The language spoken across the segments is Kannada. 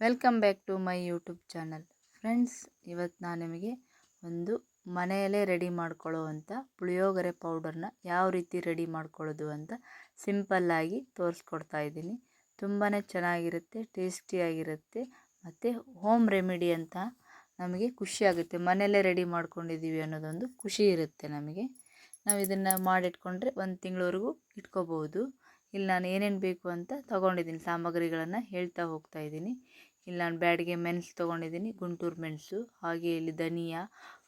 Welcome back to my YouTube channel. Friends, ಇವತ್ತು ನಾನು ನಿಮಗೆ ಒಂದು ಮನೆಯಲ್ಲೇ ರೆಡಿ ಮಾಡ್ಕೊಳ್ಳುವಂಥ ಪುಳಿಯೋಗರೆ ಪೌಡರ್ನ ಯಾವ ರೀತಿ ರೆಡಿ ಮಾಡ್ಕೊಳ್ಳೋದು ಅಂತ ಸಿಂಪಲ್ಲಾಗಿ ತೋರಿಸ್ಕೊಡ್ತಾ ಇದ್ದೀನಿ. ತುಂಬಾ ಚೆನ್ನಾಗಿರುತ್ತೆ ಟೇಸ್ಟಿಯಾಗಿರುತ್ತೆ ಮತ್ತು ಹೋಮ್ ರೆಮಿಡಿ ಅಂತ ನಮಗೆ ಖುಷಿಯಾಗುತ್ತೆ ಮನೆಯಲ್ಲೇ ರೆಡಿ ಮಾಡ್ಕೊಂಡಿದ್ದೀವಿ ಅನ್ನೋದೊಂದು ಖುಷಿ ಇರುತ್ತೆ ನಮಗೆ. ನಾವು ಇದನ್ನು ಮಾಡಿಟ್ಕೊಂಡ್ರೆ ಒಂದು ತಿಂಗಳವರೆಗೂ ಇಟ್ಕೋಬೋದು. ಇಲ್ಲಿ ನಾನು ಏನೇನು ಬೇಕು ಅಂತ ತೊಗೊಂಡಿದ್ದೀನಿ, ಸಾಮಗ್ರಿಗಳನ್ನು ಹೇಳ್ತಾ ಹೋಗ್ತಾ ಇದ್ದೀನಿ. ಇಲ್ಲಿ ನಾನು ಬ್ಯಾಡಿಗೆ ಮೆಣಸು ತೊಗೊಂಡಿದ್ದೀನಿ, ಗುಂಟೂರು ಮೆಣಸು, ಹಾಗೆ ಇಲ್ಲಿ ಧನಿಯಾ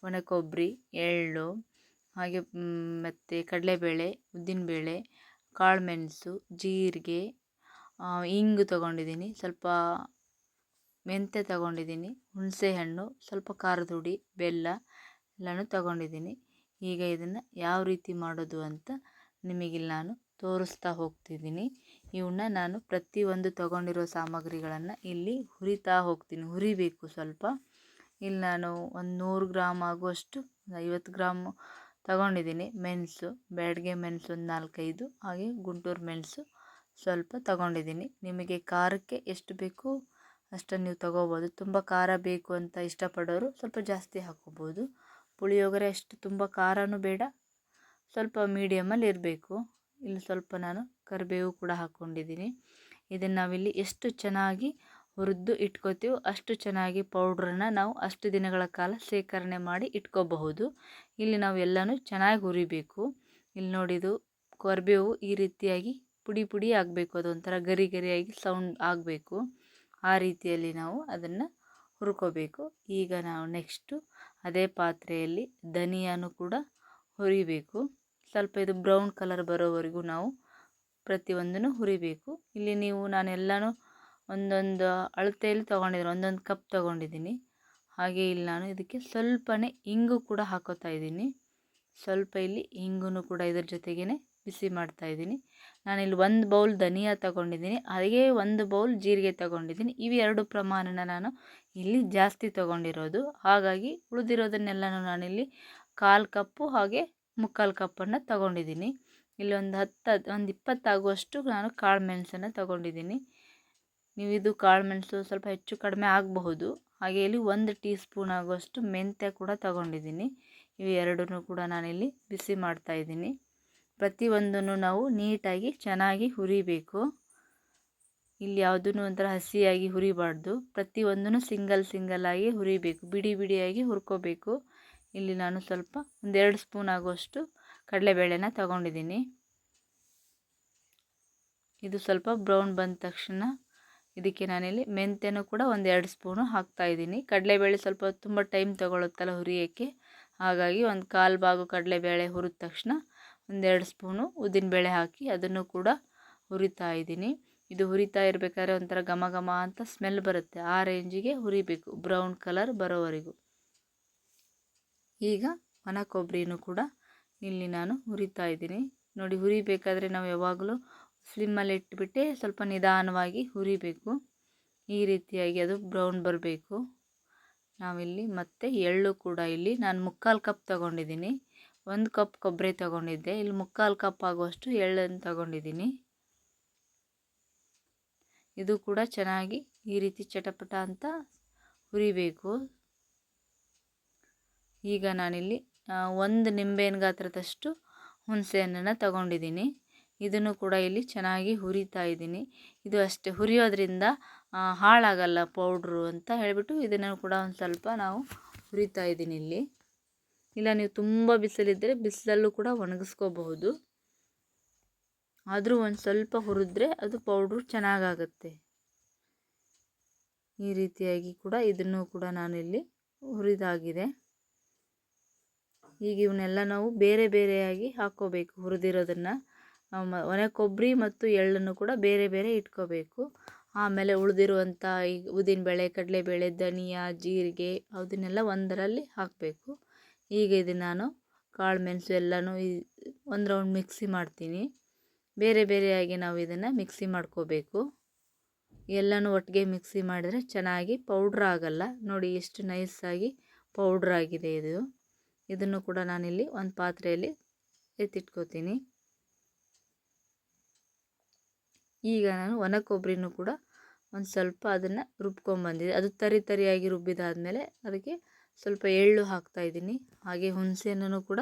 ಒಣ ಕೊಬ್ಬರಿ ಎಳ್ಳು, ಹಾಗೆ ಮತ್ತು ಕಡಲೆಬೇಳೆ, ಉದ್ದಿನಬೇಳೆ ಕಾಳು ಮೆಣಸು ಜೀರಿಗೆ ಇಂಗು ತೊಗೊಂಡಿದ್ದೀನಿ, ಸ್ವಲ್ಪ ಮೆಂತ್ಯ ತೊಗೊಂಡಿದ್ದೀನಿ, ಹುಣಸೆಹಣ್ಣು, ಸ್ವಲ್ಪ ಖಾರದ ಹುಡಿ, ಬೆಲ್ಲ ಎಲ್ಲನೂ ತೊಗೊಂಡಿದ್ದೀನಿ. ಈಗ ಇದನ್ನು ಯಾವ ರೀತಿ ಮಾಡೋದು ಅಂತ ನಿಮಗಿಲ್ಲಿ ನಾನು ತೋರಿಸ್ತಾ ಹೋಗ್ತಿದ್ದೀನಿ. ಇವನ್ನ ನಾನು ಪ್ರತಿಯೊಂದು ತೊಗೊಂಡಿರೋ ಸಾಮಗ್ರಿಗಳನ್ನು ಇಲ್ಲಿ ಹುರಿತಾ ಹೋಗ್ತೀನಿ. ಹುರಿಬೇಕು ಸ್ವಲ್ಪ. ಇಲ್ಲಿ ನಾನು ಒಂದು ನೂರು ಗ್ರಾಮ್ ಆಗುವಷ್ಟು ಐವತ್ತು ಗ್ರಾಮ್ ತಗೊಂಡಿದ್ದೀನಿ. ಮೆಣಸು, ಬ್ಯಾಡ್ಗೆ ಮೆಣಸು ಒಂದು ನಾಲ್ಕೈದು, ಹಾಗೆ ಗುಂಟೂರು ಮೆಣಸು ಸ್ವಲ್ಪ ತಗೊಂಡಿದ್ದೀನಿ. ನಿಮಗೆ ಖಾರಕ್ಕೆ ಎಷ್ಟು ಬೇಕು ಅಷ್ಟನ್ನು ನೀವು ತಗೋಬೋದು. ತುಂಬ ಖಾರ ಬೇಕು ಅಂತ ಇಷ್ಟಪಡೋರು ಸ್ವಲ್ಪ ಜಾಸ್ತಿ ಹಾಕೋಬೋದು. ಪುಳಿಯೋಗರೆ ಅಷ್ಟು ತುಂಬ ಖಾರನೂ ಬೇಡ. ಸ್ವಲ್ಪ ಮೀಡಿಯಮಲ್ಲಿ ಇರಬೇಕು. ಇಲ್ಲಿ ಸ್ವಲ್ಪ ನಾನು ಕರಿಬೇವು ಕೂಡ ಹಾಕ್ಕೊಂಡಿದ್ದೀನಿ ಇದನ್ನು ನಾವಿಲ್ಲಿ ಎಷ್ಟು ಚೆನ್ನಾಗಿ ಹುರಿದು ಇಟ್ಕೋತೀವೋ ಅಷ್ಟು ಚೆನ್ನಾಗಿ ಪೌಡ್ರನ್ನು ನಾವು ಅಷ್ಟು ದಿನಗಳ ಕಾಲ ಶೇಖರಣೆ ಮಾಡಿ ಇಟ್ಕೋಬಹುದು. ಇಲ್ಲಿ ನಾವು ಎಲ್ಲನೂ ಚೆನ್ನಾಗಿ ಹುರಿಬೇಕು. ಇಲ್ಲಿ ನೋಡಿದು ಕರಿಬೇವು ಈ ರೀತಿಯಾಗಿ ಪುಡಿ ಪುಡಿ ಆಗಬೇಕು. ಅದೊಂಥರ ಗರಿ ಗರಿಯಾಗಿ ಸೌಂಡ್ ಆಗಬೇಕು. ಆ ರೀತಿಯಲ್ಲಿ ನಾವು ಅದನ್ನು ಹುರ್ಕೋಬೇಕು. ಈಗ ನಾವು ನೆಕ್ಸ್ಟು ಅದೇ ಪಾತ್ರೆಯಲ್ಲಿ ಧನಿಯಾನು ಕೂಡ ಹುರಿಬೇಕು. ಸ್ವಲ್ಪ ಇದು ಬ್ರೌನ್ ಕಲರ್ ಬರೋವರೆಗೂ ನಾವು ಪ್ರತಿಯೊಂದನ್ನು ಹುರಿಬೇಕು. ಇಲ್ಲಿ ನೀವು ನಾನೆಲ್ಲನೂ ಒಂದೊಂದು ಅಳತೆಯಲ್ಲಿ ತೊಗೊಂಡಿದ್ದೀನಿ, ಒಂದೊಂದು ಕಪ್ ತೊಗೊಂಡಿದ್ದೀನಿ. ಹಾಗೆ ಇಲ್ಲಿ ನಾನು ಇದಕ್ಕೆ ಸ್ವಲ್ಪನೇ ಇಂಗು ಕೂಡ ಹಾಕೋತಾ ಇದ್ದೀನಿ. ಸ್ವಲ್ಪ ಇಲ್ಲಿ ಇಂಗು ಕೂಡ ಇದ್ರ ಜೊತೆಗೇ ಬಿಸಿ ಮಾಡ್ತಾ ಇದ್ದೀನಿ. ನಾನಿಲ್ಲಿ ಒಂದು ಬೌಲ್ ಧನಿಯಾ ತಗೊಂಡಿದ್ದೀನಿ ಹಾಗೆ ಒಂದು ಬೌಲ್ ಜೀರಿಗೆ ತಗೊಂಡಿದ್ದೀನಿ. ಇವೆರಡು ಪ್ರಮಾಣನ ನಾನು ಇಲ್ಲಿ ಜಾಸ್ತಿ ತೊಗೊಂಡಿರೋದು. ಹಾಗಾಗಿ ಉಳಿದಿರೋದನ್ನೆಲ್ಲನೂ ನಾನಿಲ್ಲಿ ಕಾಲು ಕಪ್ಪು ಹಾಗೆ ಮುಕ್ಕಾಲು ಕಪ್ಪನ್ನು ತಗೊಂಡಿದ್ದೀನಿ. ಇಲ್ಲಿ ಒಂದು ಹತ್ತು ಒಂದು ಇಪ್ಪತ್ತಾಗುವಷ್ಟು ನಾನು ಕಾಳು ಮೆಣಸನ್ನು ತಗೊಂಡಿದ್ದೀನಿ. ನೀವು ಇದು ಕಾಳು ಮೆಣಸು ಸ್ವಲ್ಪ ಹೆಚ್ಚು ಕಡಿಮೆ ಆಗಬಹುದು. ಹಾಗೆ ಇಲ್ಲಿ ಒಂದು ಟೀ ಸ್ಪೂನ್ ಆಗುವಷ್ಟು ಮೆಂತ್ಯ ಕೂಡ ತಗೊಂಡಿದ್ದೀನಿ. ಇವು ಎರಡನ್ನೂ ಕೂಡ ನಾನಿಲ್ಲಿ ಬಿಸಿ ಮಾಡ್ತಾಯಿದ್ದೀನಿ ಪ್ರತಿಯೊಂದನ್ನು ನಾವು ನೀಟಾಗಿ ಚೆನ್ನಾಗಿ ಹುರಿಬೇಕು. ಇಲ್ಲಿ ಯಾವುದೂ ಒಂಥರ ಹಸಿಯಾಗಿ ಹುರಿಬಾರ್ದು. ಪ್ರತಿಯೊಂದನ್ನು ಸಿಂಗಲ್ ಸಿಂಗಲ್ ಆಗಿ ಹುರಿಬೇಕು. ಬಿಡಿ ಬಿಡಿಯಾಗಿ ಹುರ್ಕೋಬೇಕು. ಇಲ್ಲಿ ನಾನು ಸ್ವಲ್ಪ ಒಂದೆರಡು ಸ್ಪೂನ್ ಆಗುವಷ್ಟು ಕಡಲೆಬೇಳೆನ ತಗೊಂಡಿದ್ದೀನಿ. ಇದು ಸ್ವಲ್ಪ ಬ್ರೌನ್ ಬಂದ ತಕ್ಷಣ ಇದಕ್ಕೆ ನಾನಿಲ್ಲಿ ಮೆಂತ್ಯನೂ ಕೂಡ ಒಂದೆರಡು ಸ್ಪೂನು ಹಾಕ್ತಾಯಿದ್ದೀನಿ ಕಡಲೆಬೇಳೆ ಸ್ವಲ್ಪ ತುಂಬ ಟೈಮ್ ತೊಗೊಳುತ್ತಲ್ಲ ಹುರಿಯೋಕ್ಕೆ. ಹಾಗಾಗಿ ಒಂದು ಕಾಲು ಭಾಗ ಕಡಲೆಬೇಳೆ ಹುರಿದ ತಕ್ಷಣ ಒಂದೆರಡು ಸ್ಪೂನು ಉದ್ದಿನಬೇಳೆ ಹಾಕಿ ಅದನ್ನು ಕೂಡ ಹುರಿತಾ ಇದ್ದೀನಿ. ಇದು ಹುರಿತಾ ಇರಬೇಕಾದ್ರೆ ಒಂಥರ ಘಮ ಘಮ ಅಂತ ಸ್ಮೆಲ್ ಬರುತ್ತೆ. ಆ ರೇಂಜಿಗೆ ಹುರಿಬೇಕು. ಬ್ರೌನ್ ಕಲರ್ ಬರೋವರೆಗೂ. ಈಗ ಒಣ ಕೊಬ್ಬರಿನೂ ಕೂಡ ಇಲ್ಲಿ ನಾನು ಹುರಿತಾ ಇದ್ದೀನಿ. ನೋಡಿ, ಹುರಿಬೇಕಾದ್ರೆ ನಾವು ಯಾವಾಗಲೂ ಫ್ಲಿಮ್ಮಲ್ಲಿ ಇಟ್ಬಿಟ್ಟೆ ಸ್ವಲ್ಪ ನಿಧಾನವಾಗಿ ಹುರಿಬೇಕು. ಈ ರೀತಿಯಾಗಿ ಅದು ಬ್ರೌನ್ ಬರಬೇಕು. ನಾವಿಲ್ಲಿ ಮತ್ತೆ ಎಳ್ಳು ಕೂಡ ಇಲ್ಲಿ ನಾನು ಮುಕ್ಕಾಲು ಕಪ್ ತಗೊಂಡಿದ್ದೀನಿ. ಒಂದು ಕಪ್ ಕೊಬ್ಬರಿ ತಗೊಂಡಿದ್ದೆ. ಇಲ್ಲಿ ಮುಕ್ಕಾಲು ಕಪ್ ಆಗುವಷ್ಟು ಎಳ್ಳನ್ನು ತಗೊಂಡಿದ್ದೀನಿ. ಇದು ಕೂಡ ಚೆನ್ನಾಗಿ ಈ ರೀತಿ ಚಟಪಟ ಅಂತ ಹುರಿಬೇಕು. ಈಗ ನಾನಿಲ್ಲಿ ಒಂದು ನಿಂಬೆಹಣ್ಣು ಗಾತ್ರದಷ್ಟು ಹುಣಸೆ ಹಣ್ಣನ್ನು ತಗೊಂಡಿದ್ದೀನಿ. ಇದನ್ನು ಕೂಡ ಇಲ್ಲಿ ಚೆನ್ನಾಗಿ ಹುರಿತಾ ಇದ್ದೀನಿ. ಇದು ಅಷ್ಟೇ, ಹುರಿಯೋದ್ರಿಂದ ಹಾಳಾಗಲ್ಲ ಪೌಡ್ರು ಅಂತ ಹೇಳಿಬಿಟ್ಟು ಇದನ್ನು ಕೂಡ ಒಂದು ಸ್ವಲ್ಪ ನಾವು ಹುರಿತಾ ಇದ್ದೀನಿ ಇಲ್ಲಿ. ಇಲ್ಲ, ನೀವು ತುಂಬ ಬಿಸಿಲಿದ್ದರೆ ಬಿಸಿಲಲ್ಲೂ ಕೂಡ ಒಣಗಿಸ್ಕೋಬಹುದು. ಆದರೂ ಒಂದು ಸ್ವಲ್ಪ ಹುರಿದ್ರೆ ಅದು ಪೌಡ್ರು ಚೆನ್ನಾಗಾಗುತ್ತೆ. ಈ ರೀತಿಯಾಗಿ ಕೂಡ ಇದನ್ನು ಕೂಡ ನಾನಿಲ್ಲಿ ಹುರಿದಾಗಿದೆ. ಈಗ ಇವನ್ನೆಲ್ಲ ನಾವು ಬೇರೆ ಬೇರೆಯಾಗಿ ಹಾಕ್ಕೋಬೇಕು ಹುರಿದಿರೋದನ್ನು. ಒಣ ಕೊಬ್ಬರಿ ಮತ್ತು ಎಳ್ಳನ್ನು ಕೂಡ ಬೇರೆ ಬೇರೆ ಇಟ್ಕೋಬೇಕು. ಆಮೇಲೆ ಉಳಿದಿರುವಂಥ ಈಗ ಉದ್ದಿನಬೇಳೆ ಕಡಲೆಬೇಳೆ, ಧನಿಯಾ, ಜೀರಿಗೆ ಅದನ್ನೆಲ್ಲ ಒಂದರಲ್ಲಿ ಹಾಕಬೇಕು. ಈಗ ಇದು ನಾನು ಕಾಳು ಮೆಣಸು ಎಲ್ಲನೂ ಒಂದು ರೌಂಡ್ ಮಿಕ್ಸಿ ಮಾಡ್ತೀನಿ. ಬೇರೆ ಬೇರೆಯಾಗಿ ನಾವು ಇದನ್ನು ಮಿಕ್ಸಿ ಮಾಡ್ಕೋಬೇಕು. ಎಲ್ಲನೂ ಒಟ್ಟಿಗೆ ಮಿಕ್ಸಿ ಮಾಡಿದರೆ ಚೆನ್ನಾಗಿ ಪೌಡ್ರ್ ಆಗಲ್ಲ. ನೋಡಿ ಎಷ್ಟು ನೈಸಾಗಿ ಪೌಡ್ರ್ ಆಗಿದೆ ಇದು. ಇದನ್ನು ಕೂಡ ನಾನಿಲ್ಲಿ ಒಂದು ಪಾತ್ರೆಯಲ್ಲಿ ಎತ್ತಿಟ್ಕೋತೀನಿ. ಈಗ ನಾನು ಒಣ ಕೊಬ್ಬರಿನೂ ಕೂಡ ಒಂದು ಸ್ವಲ್ಪ ಅದನ್ನು ರುಬ್ಕೊಂಬಂದಿದೆ. ಅದು ತರಿ ತರಿಯಾಗಿ ರುಬ್ಬಿದಾದಮೇಲೆ ಅದಕ್ಕೆ ಸ್ವಲ್ಪ ಎಳ್ಳು ಹಾಕ್ತಾಯಿದ್ದೀನಿ ಹಾಗೆ ಹುಣಸೆಹಣ್ಣು ಕೂಡ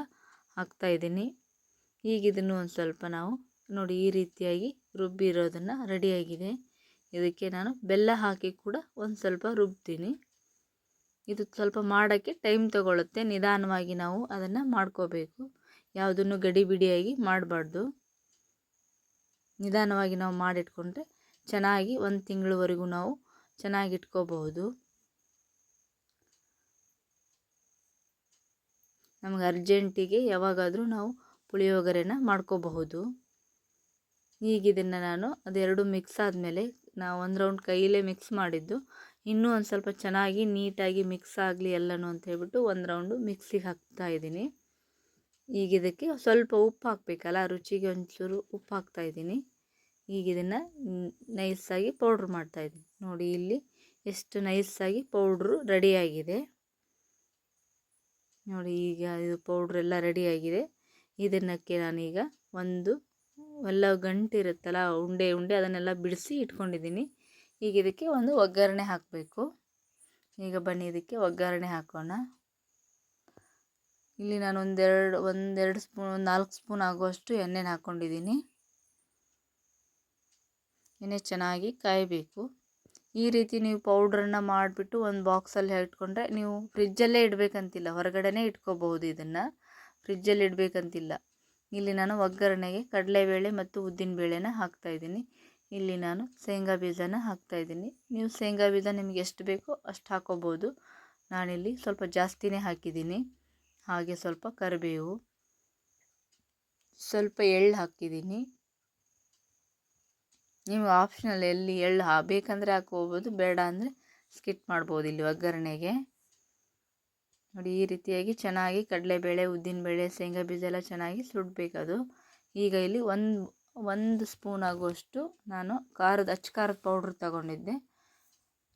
ಹಾಕ್ತಾಯಿದ್ದೀನಿ ಈಗ ಇದನ್ನು ಒಂದು ಸ್ವಲ್ಪ ನಾವು ನೋಡಿ ಈ ರೀತಿಯಾಗಿ ರುಬ್ಬಿರೋದನ್ನು ರೆಡಿಯಾಗಿದೆ. ಇದಕ್ಕೆ ನಾನು ಬೆಲ್ಲ ಹಾಕಿ ಕೂಡ ಒಂದು ಸ್ವಲ್ಪ ರುಬ್ತೀನಿ. ಇದು ಸ್ವಲ್ಪ ಮಾಡೋಕ್ಕೆ ಟೈಮ್ ತಗೊಳ್ಳುತ್ತೆ ನಿಧಾನವಾಗಿ ನಾವು ಅದನ್ನು ಮಾಡ್ಕೋಬೇಕು. ಯಾವುದನ್ನು ಗಡಿಬಿಡಿಯಾಗಿ ಮಾಡಬಾರ್ದು. ನಿಧಾನವಾಗಿ ನಾವು ಮಾಡಿಟ್ಕೊಂಡ್ರೆ ಚೆನ್ನಾಗಿ ಒಂದು ತಿಂಗಳವರೆಗೂ ನಾವು ಚೆನ್ನಾಗಿ ಇಟ್ಕೋಬಹುದು ನಮಗೆ ಅರ್ಜೆಂಟಿಗೆ ಯಾವಾಗಾದರೂ ನಾವು ಪುಳಿಯೋಗರೆನ ಮಾಡ್ಕೋಬಹುದು. ಈಗ ಇದನ್ನು ನಾನು ಅದೆರಡು ಮಿಕ್ಸ್ ಆದಮೇಲೆ ನಾವು ಒಂದು ರೌಂಡ್ ಕೈಯಲ್ಲೇ ಮಿಕ್ಸ್ ಮಾಡಿದ್ದು ಇನ್ನೂ ಒಂದು ಸ್ವಲ್ಪ ಚೆನ್ನಾಗಿ ನೀಟಾಗಿ ಮಿಕ್ಸ್ ಆಗಲಿ ಎಲ್ಲನೂ ಅಂತ ಹೇಳ್ಬಿಟ್ಟು ಒಂದು ರೌಂಡು ಮಿಕ್ಸಿಗೆ ಹಾಕ್ತಾ ಇದ್ದೀನಿ. ಈಗ ಇದಕ್ಕೆ ಸ್ವಲ್ಪ ಉಪ್ಪು ಹಾಕಬೇಕಲ್ಲ ರುಚಿಗೆ ಒಂಚೂರು ಉಪ್ಪು ಹಾಕ್ತಾಯಿದ್ದೀನಿ ಈಗ ಇದನ್ನು ನೈಸಾಗಿ ಪೌಡ್ರ್ ಮಾಡ್ತಾಯಿದ್ದೀನಿ ನೋಡಿ ಇಲ್ಲಿ ಎಷ್ಟು ನೈಸಾಗಿ ಪೌಡ್ರು ರೆಡಿಯಾಗಿದೆ ನೋಡಿ ಈಗ ಇದು ಪೌಡ್ರೆಲ್ಲ ರೆಡಿಯಾಗಿದೆ ಇದನ್ನಕ್ಕೆ ನಾನೀಗ ಒಂದು ಎಲ್ಲ ಗಂಟಿರುತ್ತಲ್ಲ ಉಂಡೆ ಉಂಡೆ ಅದನ್ನೆಲ್ಲ ಬಿಡಿಸಿ ಇಟ್ಕೊಂಡಿದ್ದೀನಿ. ಈಗ ಇದಕ್ಕೆ ಒಂದು ಒಗ್ಗರಣೆ ಹಾಕಬೇಕು. ಈಗ ಬನ್ನಿ ಇದಕ್ಕೆ ಒಗ್ಗರಣೆ ಹಾಕೋಣ. ಇಲ್ಲಿ ನಾನು ಒಂದೆರಡು ಒಂದೆರಡು ಸ್ಪೂನ್ ನಾಲ್ಕು ಸ್ಪೂನ್ ಆಗುವಷ್ಟು ಎಣ್ಣೆನ ಹಾಕ್ಕೊಂಡಿದ್ದೀನಿ ಎಣ್ಣೆ ಚೆನ್ನಾಗಿ ಕಾಯಬೇಕು. ಈ ರೀತಿ ನೀವು ಪೌಡ್ರನ್ನ ಮಾಡಿಬಿಟ್ಟು ಒಂದು ಬಾಕ್ಸಲ್ಲಿ ಇಟ್ಕೊಂಡ್ರೆ ನೀವು ಫ್ರಿಜ್ಜಲ್ಲೇ ಇಡಬೇಕಂತಿಲ್ಲ, ಹೊರಗಡೆನೇ ಇಟ್ಕೋಬಹುದು ಇದನ್ನು. ಫ್ರಿಜ್ಜಲ್ಲಿ ಇಡಬೇಕಂತಿಲ್ಲ. ಇಲ್ಲಿ ನಾನು ಒಗ್ಗರಣೆಗೆ ಕಡಲೆಬೇಳೆ ಮತ್ತು ಉದ್ದಿನಬೇಳೆನ ಹಾಕ್ತಾಯಿದ್ದೀನಿ ಇಲ್ಲಿ ನಾನು ಶೇಂಗಾ ಬೀಜನ ಹಾಕ್ತಾಯಿದ್ದೀನಿ ನೀವು ಶೇಂಗಾ ಬೀಜ ನಿಮಗೆ ಎಷ್ಟು ಬೇಕೋ ಅಷ್ಟು ಹಾಕೋಬೋದು. ನಾನಿಲ್ಲಿ ಸ್ವಲ್ಪ ಜಾಸ್ತಿನೇ ಹಾಕಿದ್ದೀನಿ. ಹಾಗೆ ಸ್ವಲ್ಪ ಕರಿಬೇವು, ಸ್ವಲ್ಪ ಎಳ್ಳು ಹಾಕಿದ್ದೀನಿ. ನೀವು ಆಪ್ಷನಲ್ ಎಲ್ಲಿ ಎಳ್ಳು ಹಾ, ಬೇಕಂದರೆ ಹಾಕೋಬೋದು ಬೇಡ ಅಂದರೆ ಸ್ಕಿಟ್ ಮಾಡ್ಬೋದು ಇಲ್ಲಿ ಒಗ್ಗರಣೆಗೆ. ನೋಡಿ ಈ ರೀತಿಯಾಗಿ ಚೆನ್ನಾಗಿ ಕಡಲೆಬೇಳೆ, ಉದ್ದಿನಬೇಳೆ, ಶೇಂಗಾ ಬೀಜ ಎಲ್ಲ ಚೆನ್ನಾಗಿ ಸುಡಬೇಕದು. ಈಗ ಇಲ್ಲಿ ಒಂದು ಒಂದು ಸ್ಪೂನ್ ಆಗುವಷ್ಟು ನಾನು ಖಾರದ, ಅಚ್ಚ ಖಾರದ ಪೌಡ್ರ್ ತಗೊಂಡಿದ್ದೆ.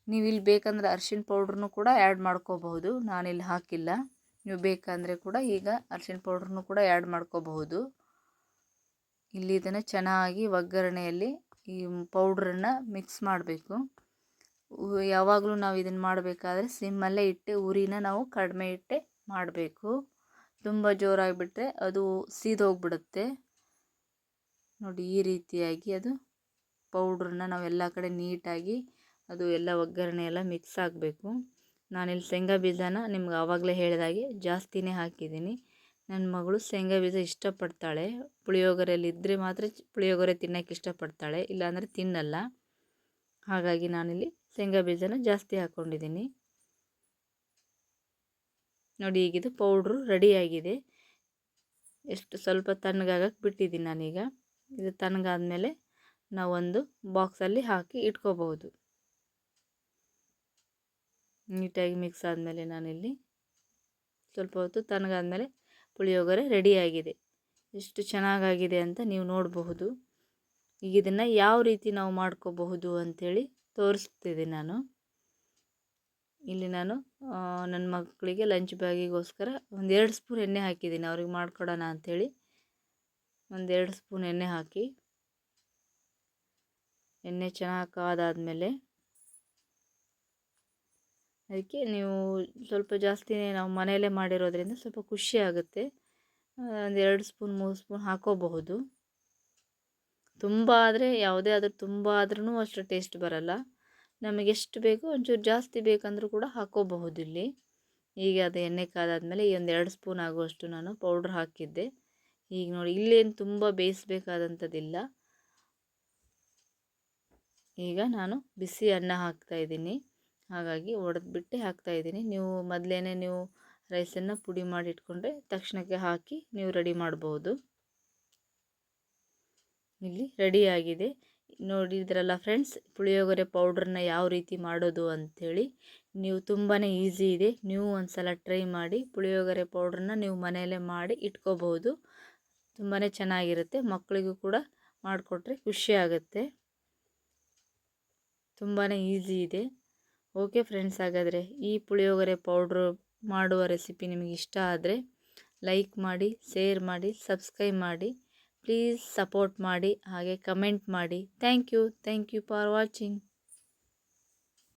ನೀವು ಇಲ್ಲಿ ಬೇಕಂದ್ರೆ ಅರ್ಶಿಣ ಪೌಡ್ರನ್ನು ಕೂಡ ಆ್ಯಡ್ ಮಾಡ್ಕೋಬಹುದು. ನಾನಿಲ್ಲಿ ಹಾಕಿಲ್ಲ. ನೀವು ಬೇಕಂದರೆ ಕೂಡ ಈಗ ಅರ್ಶಿಣ ಪೌಡ್ರನ್ನು ಕೂಡ ಆ್ಯಡ್ ಮಾಡ್ಕೋಬಹುದು. ಇಲ್ಲಿ ಇದನ್ನು ಚೆನ್ನಾಗಿ ಒಗ್ಗರಣೆಯಲ್ಲಿ ಈ ಪೌಡ್ರನ್ನು ಮಿಕ್ಸ್ ಮಾಡಬೇಕು. ಯಾವಾಗಲೂ ನಾವು ಇದನ್ನು ಮಾಡಬೇಕಾದ್ರೆ ಸಿಮ್ಮಲ್ಲೇ ಇಟ್ಟೆ ಉರಿನ ನಾವು ಕಡಿಮೆ ಇಟ್ಟೆ ಮಾಡಬೇಕು. ತುಂಬ ಜೋರಾಗಿಬಿಟ್ರೆ ಅದು ಸೀದೋಗ್ಬಿಡುತ್ತೆ. ನೋಡಿ ಈ ರೀತಿಯಾಗಿ ಅದು ಪೌಡ್ರನ್ನ ನಾವು ಎಲ್ಲ ಕಡೆ ನೀಟಾಗಿ ಅದು ಎಲ್ಲ ಒಗ್ಗರಣೆ ಎಲ್ಲ ಮಿಕ್ಸ್ ಆಗಬೇಕು. ನಾನಿಲ್ಲಿ ಶೇಂಗಾ ಬೀಜನ ನಿಮ್ಗೆ ಆವಾಗಲೇ ಹೇಳಿದಾಗೆ ಜಾಸ್ತಿನೇ ಹಾಕಿದ್ದೀನಿ. ನನ್ನ ಮಗಳು ಶೇಂಗಾ ಬೀಜ ಇಷ್ಟಪಡ್ತಾಳೆ. ಪುಳಿಯೋಗರೆಯಲ್ಲಿ ಇದ್ದರೆ ಮಾತ್ರ ಪುಳಿಯೋಗರೆ ತಿನ್ನೋಕ್ಕೆ ಇಷ್ಟಪಡ್ತಾಳೆ, ಇಲ್ಲಾಂದರೆ ತಿನ್ನಲ್ಲ. ಹಾಗಾಗಿ ನಾನಿಲ್ಲಿ ಶೇಂಗಾ ಬೀಜನ ಜಾಸ್ತಿ ಹಾಕ್ಕೊಂಡಿದ್ದೀನಿ ನೋಡಿ ಈಗಿದು ಪೌಡ್ರು ರೆಡಿಯಾಗಿದೆ. ಎಷ್ಟು ಸ್ವಲ್ಪ ತಣ್ಣಗಾಗಕ್ಕೆ ಬಿಟ್ಟಿದ್ದೀನಿ ನಾನೀಗ. ಇದು ತಣ್ಣಗಾದ್ಮೇಲೆ ನಾವೊಂದು ಬಾಕ್ಸಲ್ಲಿ ಹಾಕಿ ಇಟ್ಕೋಬಹುದು. ನೀಟಾಗಿ ಮಿಕ್ಸ್ ಆದಮೇಲೆ ನಾನಿಲ್ಲಿ ಸ್ವಲ್ಪ ಹೊತ್ತು ತಣ್ಣಗಾದ್ಮೇಲೆ ಪುಳಿಯೋಗರೆ ರೆಡಿಯಾಗಿದೆ. ಎಷ್ಟು ಚೆನ್ನಾಗಾಗಿದೆ ಅಂತ ನೀವು ನೋಡಬಹುದು. ಈಗ ಇದನ್ನು ಯಾವ ರೀತಿ ನಾವು ಮಾಡ್ಕೋಬಹುದು ಅಂಥೇಳಿ ತೋರಿಸ್ತಿದ್ದೆ ನಾನು. ಇಲ್ಲಿ ನಾನು ನನ್ನ ಮಕ್ಕಳಿಗೆ ಲಂಚ್ ಬ್ಯಾಗಿಗೋಸ್ಕರ ಒಂದು ಎರಡು ಸ್ಪೂನ್ ಎಣ್ಣೆ ಹಾಕಿದ್ದೀನಿ. ಅವ್ರಿಗೆ ಮಾಡ್ಕೊಡೋಣ ಅಂಥೇಳಿ ಒಂದೆರಡು ಸ್ಪೂನ್ ಎಣ್ಣೆ ಹಾಕಿ. ಎಣ್ಣೆ ಚೆನ್ನಾಗಿ ಕಾದಾದಮೇಲೆ. ಅದಕ್ಕೆ ನೀವು ಸ್ವಲ್ಪ ಜಾಸ್ತಿನೇ ನಾವು ಮನೆಯಲ್ಲೇ ಮಾಡಿರೋದ್ರಿಂದ ಸ್ವಲ್ಪ ಖುಷಿ ಆಗುತ್ತೆ. ಒಂದು ಎರಡು ಸ್ಪೂನ್, ಮೂರು ಸ್ಪೂನ್ ಹಾಕೋಬಹುದು. ತುಂಬ ಆದರೆ ಯಾವುದೇ ಆದರೂ ತುಂಬ ಆದ್ರೂ ಅಷ್ಟು ಟೇಸ್ಟ್ ಬರಲ್ಲ. ನಮಗೆ ಎಷ್ಟು ಬೇಕೋ ಒಂಚೂರು ಜಾಸ್ತಿ ಬೇಕಂದರೂ ಕೂಡ ಹಾಕೋಬಹುದು ಇಲ್ಲಿ. ಈಗ ಅದು ಎಣ್ಣೆ ಕಾದಾದಮೇಲೆ ಈ ಒಂದು ಎರಡು ಸ್ಪೂನ್ ಆಗುವಷ್ಟು ನಾನು ಪೌಡ್ರ್ ಹಾಕಿದ್ದೆ. ಈಗ ನೋಡಿ, ಇಲ್ಲೇನು ತುಂಬ ಬೇಯಿಸ್ಬೇಕಾದಂಥದ್ದಿಲ್ಲ. ಈಗ ನಾನು ಬಿಸಿ ಅನ್ನ ಹಾಕ್ತಾಯಿದ್ದೀನಿ ಹಾಗಾಗಿ ಹಾಕ್ತಾ ಹಾಕ್ತಾಯಿದ್ದೀನಿ ನೀವು ಮೊದಲೇನೆ ನೀವು ರೈಸನ್ನು ಪುಡಿ ಮಾಡಿ ಇಟ್ಕೊಂಡ್ರೆ ತಕ್ಷಣಕ್ಕೆ ಹಾಕಿ ನೀವು ರೆಡಿ ಮಾಡ್ಬೋದು. ಇಲ್ಲಿ ರೆಡಿಯಾಗಿದೆ ನೋಡಿದ್ರಲ್ಲ ಫ್ರೆಂಡ್ಸ್, ಪುಳಿಯೋಗರೆ ಪೌಡ್ರನ್ನ ಯಾವ ರೀತಿ ಮಾಡೋದು ಅಂಥೇಳಿ ನೀವು ತುಂಬಾ ಈಸಿ ಇದೆ. ನೀವು ಒಂದು ಸಲ ಟ್ರೈ ಮಾಡಿ ಪುಳಿಯೋಗರೆ ಪೌಡ್ರನ್ನ ನೀವು ಮನೆಯಲ್ಲೇ ಮಾಡಿ ಇಟ್ಕೋಬಹುದು ತುಂಬಾ ಚೆನ್ನಾಗಿರುತ್ತೆ. ಮಕ್ಕಳಿಗೂ ಕೂಡ ಮಾಡಿಕೊಟ್ರೆ ಖುಷಿ ಆಗುತ್ತೆ. ತುಂಬಾ ಈಸಿ ಇದೆ. ಓಕೆ ಫ್ರೆಂಡ್ಸ್, ಹಾಗಾದರೆ ಈ ಪುಳಿಯೋಗರೆ ಪೌಡ್ರು ಮಾಡುವ ರೆಸಿಪಿ ನಿಮಗೆ ಇಷ್ಟ ಆದರೆ ಲೈಕ್ ಮಾಡಿ, ಶೇರ್ ಮಾಡಿ, ಸಬ್ಸ್ಕ್ರೈಬ್ ಮಾಡಿ, ಪ್ಲೀಸ್ ಸಪೋರ್ಟ್ ಮಾಡಿ, ಹಾಗೆ ಕಮೆಂಟ್ ಮಾಡಿ. Thank you. Thank you for watching.